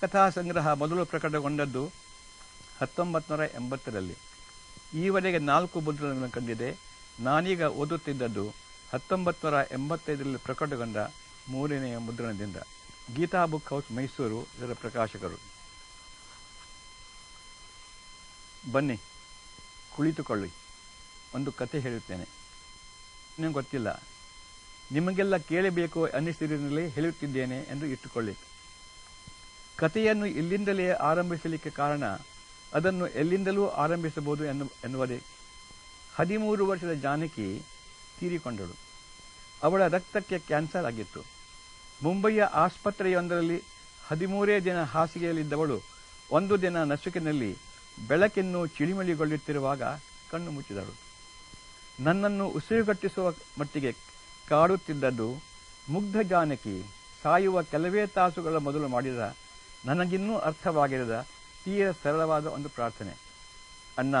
ಕಥಾ ಸಂಗ್ರಹ ಮೊದಲು ಪ್ರಕಟಗೊಂಡದ್ದು ಹತ್ತೊಂಬತ್ತು ನೂರ ಎಂಬತ್ತರಲ್ಲಿ ಈವರೆಗೆ ನಾಲ್ಕು ಮುದ್ರಣಗಳನ್ನು ಕಂಡಿದೆ. ನಾನೀಗ ಓದುತ್ತಿದ್ದದ್ದು ಹತ್ತೊಂಬತ್ತು ನೂರ ಎಂಬತ್ತೈದರಲ್ಲಿ ಪ್ರಕಟಗೊಂಡ ಮೂರನೆಯ ಮುದ್ರಣದಿಂದ. ಗೀತಾ ಬುಕ್ ಹೌಸ್ ಮೈಸೂರು, ಇದರ ಪ್ರಕಾಶಕರು. ಬನ್ನಿ, ಕುಳಿತುಕೊಳ್ಳಿ. ಒಂದು ಕತೆ ಹೇಳುತ್ತೇನೆ. ನಿಮಗೆ ಗೊತ್ತಿಲ್ಲ. ನಿಮಗೆಲ್ಲ ಕೇಳಬೇಕು ಅನ್ನಿಸಿದಲ್ಲಿ ಹೇಳುತ್ತಿದ್ದೇನೆ ಎಂದು ಇಟ್ಟುಕೊಳ್ಳಿ. ಕಥೆಯನ್ನು ಇಲ್ಲಿಂದಲೇ ಆರಂಭಿಸಲಿಕ್ಕೆ ಕಾರಣ ಅದನ್ನು ಎಲ್ಲಿಂದಲೂ ಆರಂಭಿಸಬಹುದು ಎನ್ನು, ಎನ್ನುವುದೇ. ಹದಿಮೂರು ವರ್ಷದ ಜಾನಕಿ ತೀರಿಕೊಂಡಳು. ಅವಳ ರಕ್ತಕ್ಕೆ ಕ್ಯಾನ್ಸರ್ ಆಗಿತ್ತು. ಮುಂಬಯಿಯ ಆಸ್ಪತ್ರೆಯೊಂದರಲ್ಲಿ ಹದಿಮೂರೇ ದಿನ ಹಾಸಿಗೆಯಲ್ಲಿದ್ದವಳು ಒಂದು ದಿನ ನಸುಕಿನಲ್ಲಿ ಬೆಳಕಿನ್ನು ಚಿಳಿಮಳಿಗೊಳ್ಳುತ್ತಿರುವಾಗ ಕಣ್ಣು ಮುಚ್ಚಿದಳು. ನನ್ನನ್ನು ಉಸಿರುಗಟ್ಟಿಸುವ ಮಟ್ಟಿಗೆ ಕಾಡುತ್ತಿದ್ದದ್ದು ಮುಗ್ಧ ಜಾನಕಿ ಸಾಯುವ ಕೆಲವೇ ತಾಸುಗಳ ಮೊದಲು ಮಾಡಿದ ನನಗಿನ್ನೂ ಅರ್ಥವಾಗಿರದ ತೀರ ಸರಳವಾದ ಒಂದು ಪ್ರಾರ್ಥನೆ. ಅಣ್ಣ,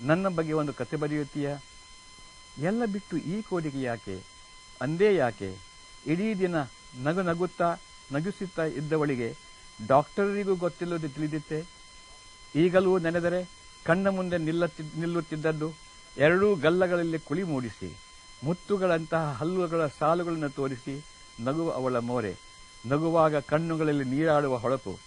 ನನ್ನ ಬಗ್ಗೆ ಒಂದು ಕತೆ ಬರೆಯುತ್ತೀಯ? ಎಲ್ಲ ಬಿಟ್ಟು ಈ ಕೋರಿಕೆ ಯಾಕೆ? ಅಂದೇ ಯಾಕೆ? ಇಡೀ ದಿನ ನಗು ನಗುತ್ತಾ, ನಗಿಸುತ್ತಾ ಇದ್ದವಳಿಗೆ ಡಾಕ್ಟರಿಗೂ ಗೊತ್ತಿಲ್ಲದೆ ತಿಳಿದಿತ್ತೆ. ಈಗಲೂ ನೆನೆದರೆ ಕಣ್ಣ ಮುಂದೆ ನಿಲ್ಲುತ್ತಿ, ನಿಲ್ಲುತ್ತಿದ್ದದ್ದು ಎರಡೂ ಗಲ್ಲಗಳಲ್ಲಿ ಕುಳಿ ಮೂಡಿಸಿ, ಮುತ್ತುಗಳಂತಹ ಹಲ್ಲುಗಳ ಸಾಲುಗಳನ್ನು ತೋರಿಸಿ ನಗುವ ಅವಳ ಮೋರೆ. ನಗುವಾಗ ಕಣ್ಣುಗಳಲ್ಲಿ ನೀರಾಡುವ ಹೊಳಪು.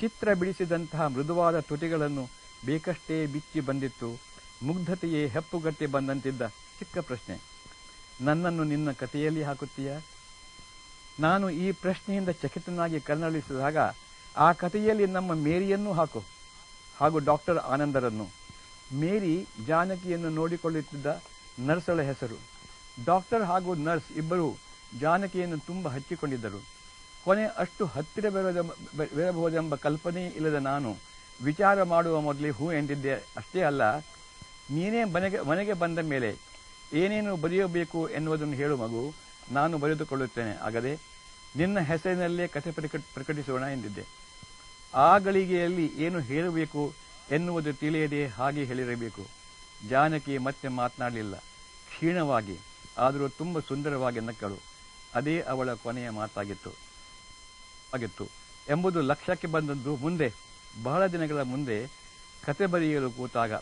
ಚಿತ್ರ ಬಿಡಿಸಿದಂತಹ ಮೃದುವಾದ ತುಟಿಗಳನ್ನು ಬೇಕಷ್ಟೇ ಬಿಚ್ಚಿ ಬಂದಿತ್ತು. ಮುಗ್ಧತೆಯೇ ಹೆಪ್ಪುಗಟ್ಟಿ ಬಂದಂತಿದ್ದ ಚಿಕ್ಕ ಪ್ರಶ್ನೆ. ನನ್ನನ್ನು ನಿನ್ನ ಕಥೆಯಲ್ಲಿ ಹಾಕುತ್ತೀಯ? ನಾನು ಈ ಪ್ರಶ್ನೆಯಿಂದ ಚಕಿತನಾಗಿ ಕನ್ನಡಿಸಿದಾಗ ಆ ಕಥೆಯಲ್ಲಿ ನಮ್ಮ ಮೇರಿಯನ್ನೂ ಹಾಕು. ಹಾಗೂ ಡಾಕ್ಟರ್ ಆನಂದರನ್ನು. ಮೇರಿ ಜಾನಕಿಯನ್ನು ನೋಡಿಕೊಳ್ಳುತ್ತಿದ್ದ ನರ್ಸಳ ಹೆಸರು. ಡಾಕ್ಟರ್ ಹಾಗೂ ನರ್ಸ್ ಇಬ್ಬರು ಜಾನಕಿಯನ್ನು ತುಂಬ ಹಚ್ಚಿಕೊಂಡಿದ್ದರು. ಕೊನೆ ಅಷ್ಟು ಹತ್ತಿರ ಬರೋದ ಬರಬಹುದೆಂಬ ಕಲ್ಪನೆ ಇಲ್ಲದ ನಾನು ವಿಚಾರ ಮಾಡುವ ಮೊದಲೇ ಹೂ ಎಂದಿದ್ದೆ. ಅಷ್ಟೇ ಅಲ್ಲ, ನೀನೇ ಮನೆಗೆ ಮನೆಗೆ ಬಂದ ಮೇಲೆ ಏನೇನು ಬರೆಯಬೇಕು ಎನ್ನುವುದನ್ನು ಹೇಳು ಮಗು. ನಾನು ಬರೆದುಕೊಳ್ಳುತ್ತೇನೆ. ಆಗದೆ ನಿನ್ನ ಹೆಸರಿನಲ್ಲೇ ಕಥೆ ಪ್ರಕಟ- ಪ್ರಕಟಿಸೋಣ ಎಂದಿದ್ದೆ. ಆ ಗಳಿಗೆಯಲ್ಲಿ ಏನು ಹೇಳಬೇಕು ಎನ್ನುವುದು ತಿಳಿಯದೆ ಹಾಗೆ ಹೇಳಿರಬೇಕು. ಜಾನಕಿ ಮತ್ತೆ ಮಾತನಾಡಲಿಲ್ಲ. ಕ್ಷೀಣವಾಗಿ, ಆದರೂ ತುಂಬ ಸುಂದರವಾಗಿ ನಕ್ಕಳು. ಅದೇ ಅವಳ ಕೊನೆಯ ಮಾತಾಗಿತ್ತು. ಆಗಿತ್ತು ಎಂಬುದು ಲಕ್ಷ್ಯಕ್ಕೆ ಬಂದದ್ದು ಮುಂದೆ, ಬಹಳ ದಿನಗಳ ಮುಂದೆ ಕತೆ ಬರೆಯಲು ಕೂತಾಗ.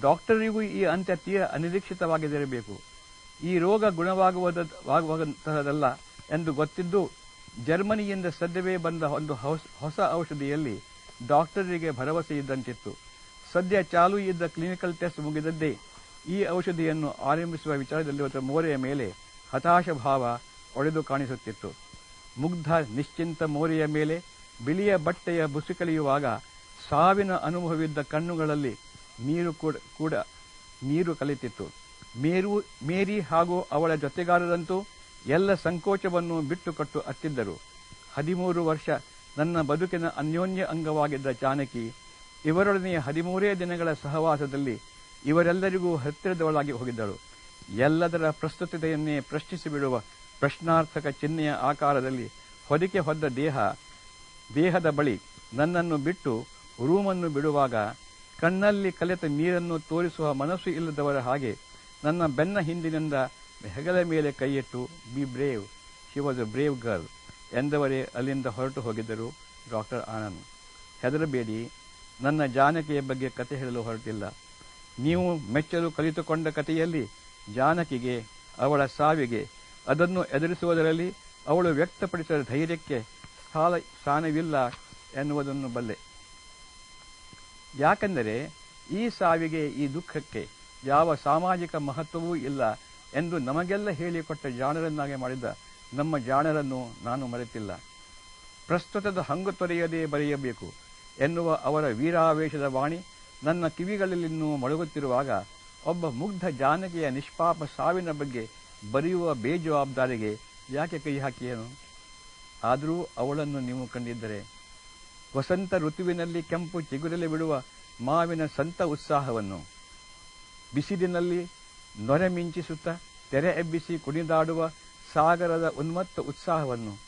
ಡಾಕ್ಟರಿಗೂ ಈ ಅಂತ್ಯ ತೀರ ಅನಿರೀಕ್ಷಿತವಾಗಿರಬೇಕು. ಈ ರೋಗ ಗುಣವಾಗುವಂತಹದಲ್ಲ ಎಂದು ಗೊತ್ತಿದ್ದು ಜರ್ಮನಿಯಿಂದ ಸದ್ಯವೇ ಬಂದ ಒಂದು ಹೊಸ- ಹೊಸ ಔಷಧಿಯಲ್ಲಿ ಡಾಕ್ಟರಿಗೆ ಭರವಸೆ ಇದ್ದಂತಿತ್ತು. ಸದ್ಯ ಚಾಲು ಇದ್ದ ಕ್ಲಿನಿಕಲ್ ಟೆಸ್ಟ್ ಮುಗಿದದ್ದೇ ಈ ಔಷಧಿಯನ್ನು ಆರಂಭಿಸುವ ವಿಚಾರದಲ್ಲಿ ಮೋರೆಯ ಮೇಲೆ ಹತಾಶ ಭಾವ ಒಡೆದು ಕಾಣಿಸುತ್ತಿತ್ತು. ಮುಗ್ಧ ನಿಶ್ಚಿಂತ ಮೋರೆಯ ಮೇಲೆ ಬಿಳಿಯ ಬಟ್ಟೆಯ ಬುಸಿ ಕಲಿಯುವಾಗ ಸಾವಿನ ಅನುಭವವಿದ್ದ ಕಣ್ಣುಗಳಲ್ಲಿ ನೀರು ಕೂಡ ಕೂಡ ನೀರು ಕಲಿತಿತ್ತು. ಮೇರು, ಮೇರಿ ಹಾಗೂ ಅವಳ ಜೊತೆಗಾರರಂತೂ ಎಲ್ಲ ಸಂಕೋಚವನ್ನು ಬಿಟ್ಟುಕೊಟ್ಟು ಅತ್ತಿದ್ದರು ಹದಿಮೂರು ವರ್ಷ ನನ್ನ ಬದುಕಿನ ಅನ್ಯೋನ್ಯ ಅಂಗವಾಗಿದ್ದ ಜಾನಕಿ ಇವರೊಡನೆಯ ಹದಿಮೂರೇ ದಿನಗಳ ಸಹವಾಸದಲ್ಲಿ ಇವರೆಲ್ಲರಿಗೂ ಹತ್ತಿರದವಳಾಗಿ ಹೋಗಿದ್ದಳು. ಎಲ್ಲದರ ಪ್ರಸ್ತುತತೆಯನ್ನೇ ಪ್ರಶ್ನಿಸಿ ಬಿಡುವ ಪ್ರಶ್ನಾರ್ಥಕ ಚಿಹ್ನೆಯ ಆಕಾರದಲ್ಲಿ ಹೊದಿಕೆ ಹೊದ್ದ ದೇಹ, ದೇಹದ ಬಳಿ ನನ್ನನ್ನು ಬಿಟ್ಟು ರೂಮನ್ನು ಬಿಡುವಾಗ ಕಣ್ಣಲ್ಲಿ ಕಲೆತ ನೀರನ್ನು ತೋರಿಸುವ ಮನಸ್ಸು ಇಲ್ಲದವರ ಹಾಗೆ ನನ್ನ ಬೆನ್ನ ಹಿಂದಿನಿಂದ ಹೆಗಲ ಮೇಲೆ ಕೈಯಿಟ್ಟು be brave she was a brave girl ಎಂದವರೇ ಅಲ್ಲಿಂದ ಹೊರಟು ಹೋಗಿದ್ದರು ಡಾಕ್ಟರ್ ಆನಂದ್. ಹೆದರಬೇಡಿ, ನನ್ನ ಜಾನಕಿಯ ಬಗ್ಗೆ ಕತೆ ಹೇಳಲು ಹೊರಟಿಲ್ಲ. ನೀವು ಮೆಚ್ಚಲು ಕಲಿತುಕೊಂಡ ಕಥೆಯಲ್ಲಿ ಜಾನಕಿಗೆ, ಅವಳ ಸಾವಿಗೆ ಅದನ್ನು ಎದುರಿಸುವುದರಲ್ಲಿ ಅವಳು ವ್ಯಕ್ತಪಡಿಸಿದ ಧೈರ್ಯಕ್ಕೆ ಸ್ಥಾನ ಸ್ಥಾನವಿಲ್ಲ ಎನ್ನುವುದನ್ನು ಬಲ್ಲೆ. ಯಾಕೆಂದರೆ ಈ ಸಾವಿಗೆ ಈ ದುಃಖಕ್ಕೆ ಯಾವ ಸಾಮಾಜಿಕ ಮಹತ್ವವೂ ಇಲ್ಲ ಎಂದು ನಮಗೆಲ್ಲ ಹೇಳಿಕೊಟ್ಟ ಜಾಣರನ್ನಾಗಿ ಮಾಡಿದ ನಮ್ಮ ಜಾಣರನ್ನು ನಾನು ಮರೆತಿಲ್ಲ. ಪ್ರಸ್ತುತದ ಹಂಗು ತೊರೆಯದೇ ಬರೆಯಬೇಕು ಎನ್ನುವ ಅವರ ವೀರಾವೇಶದ ವಾಣಿ ನನ್ನ ಕಿವಿಗಳಲ್ಲಿನ್ನೂ ಮೊಳಗುತ್ತಿರುವಾಗ ಒಬ್ಬ ಮುಗ್ಧ ಜಾನಕಿಯ ನಿಷ್ಪಾಪ ಸಾವಿನ ಬಗ್ಗೆ ಬರೆಯುವ ಬೇಜವಾಬ್ದಾರಿಗೆ ಯಾಕೆ ಕೈ ಹಾಕಿಯನು? ಆದರೂ ಅವಳನ್ನು ನೀವು ಕಂಡಿದ್ದರೆ ವಸಂತ ಋತುವಿನಲ್ಲಿ ಕೆಂಪು ಚಿಗುರಲಿ ಬಿಡುವ ಮಾವಿನ ಸಂತ ಉತ್ಸಾಹವನ್ನು ಬಿಸಿಲಿನಲ್ಲಿ ನೊರೆ ಮಿಂಚಿಸುತ್ತಾ ತೆರೆ ಎಬ್ಬಿಸಿ ಕುಣಿದಾಡುವ ಸಾಗರದ ಉನ್ಮತ್ತ ಉತ್ಸಾಹವನ್ನು,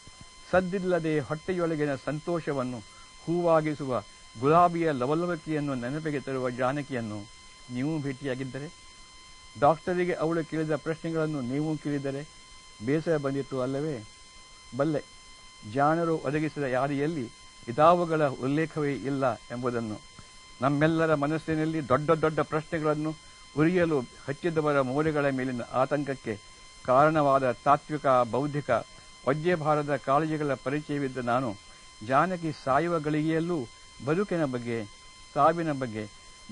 ಸದ್ದಿಲ್ಲದೆ ಹೊಟ್ಟೆಯೊಳಗಿನ ಸಂತೋಷವನ್ನು ಹೂವಾಗಿಸುವ ಗುಲಾಬಿಯ ಲವಲವಿಕೆಯನ್ನು ನೆನಪಿಗೆ ತರುವ ಜಾನಕಿಯನ್ನು ನೀವು ಭೇಟಿಯಾಗಿದ್ದರೆ ಡಾಕ್ಟರಿಗೆ ಅವಳು ಕೇಳಿದ ಪ್ರಶ್ನೆಗಳನ್ನು ನೀವು ಕೇಳಿದರೆ ಬೇಸರ ಬಂದಿತ್ತು ಅಲ್ಲವೇ? ಬಲ್ಲೆ, ಜಾಣರು ಒದಗಿಸಿದ ಯಾರಿಯಲ್ಲಿ ಇದಾವುಗಳ ಉಲ್ಲೇಖವೇ ಇಲ್ಲ ಎಂಬುದನ್ನು. ನಮ್ಮೆಲ್ಲರ ಮನಸ್ಸಿನಲ್ಲಿ ದೊಡ್ಡ ದೊಡ್ಡ ಪ್ರಶ್ನೆಗಳನ್ನು ಉರಿಯಲು ಹಚ್ಚಿದವರ ಮೂಲೆಗಳ ಮೇಲಿನ ಆತಂಕಕ್ಕೆ ಕಾರಣವಾದ ತಾತ್ವಿಕ, ಬೌದ್ಧಿಕ, ವಜ್ಯಭಾರದ ಕಾಳಜಿಗಳ ಪರಿಚಯವಿದ್ದ ನಾನು ಜಾನಕಿ ಸಾಯುವ ಗಳಿಗೆಯಲ್ಲೂ ಬದುಕಿನ ಬಗ್ಗೆ, ಸಾವಿನ ಬಗ್ಗೆ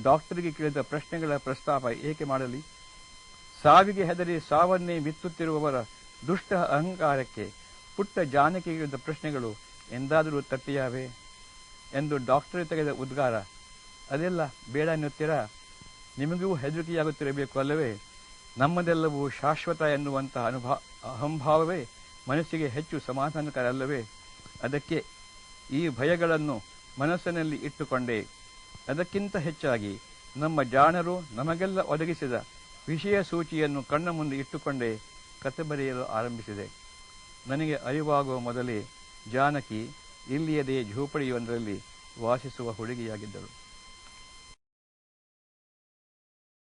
ಡಾಕ್ಟರ್ಗೆ ಕೇಳಿದ ಪ್ರಶ್ನೆಗಳ ಪ್ರಸ್ತಾಪ ಏಕೆ ಮಾಡಲಿ? ಸಾವಿಗೆ ಹೆದರಿ ಸಾವನ್ನೇ ಬಿತ್ತುತ್ತಿರುವವರ ದುಷ್ಟ ಅಹಂಕಾರಕ್ಕೆ ಪುಟ್ಟ ಜಾನಕಿ ಇದ್ದ ಪ್ರಶ್ನೆಗಳು ಎಂದಾದರೂ ತಟ್ಟಿಯಾವೆ ಎಂದು ಡಾಕ್ಟರ್ ತೆಗೆದ ಉದ್ಗಾರ. ಅದೆಲ್ಲ ಬೇಡ ಎನ್ನುತ್ತೀರಾ ನಿಮಗೂ ಹೆದರಿಕೆಯಾಗುತ್ತಿರಬೇಕು ಅಲ್ಲವೇ? ನಮ್ಮದೆಲ್ಲವೂ ಶಾಶ್ವತ ಎನ್ನುವಂತಹ ಅನುಭಾ, ಅಹಂಭಾವವೇ ಮನಸ್ಸಿಗೆ ಹೆಚ್ಚು ಸಮಾಧಾನಕರ ಅಲ್ಲವೇ ಅದಕ್ಕೆ ಈ ಭಯಗಳನ್ನು ಮನಸ್ಸಿನಲ್ಲಿ ಇಟ್ಟುಕೊಂಡೆ. ಅದಕ್ಕಿಂತ ಹೆಚ್ಚಾಗಿ ನಮ್ಮ ಜಾಣರು ನಮಗೆಲ್ಲ ಒದಗಿಸಿದ ವಿಷಯ ಸೂಚಿಯನ್ನು ಕಣ್ಣ ಮುಂದೆ ಇಟ್ಟುಕೊಂಡೇ ಕಥೆ ಬರೆಯಲು ಆರಂಭಿಸಿದೆ. ನನಗೆ ಅರಿವಾಗುವ ಮೊದಲೇ ಜಾನಕಿ ಇಲ್ಲಿಯದೇ ಝೂಪಡಿಯೊಂದರಲ್ಲಿ ವಾಸಿಸುವ ಹುಡುಗಿಯಾಗಿದ್ದಳು.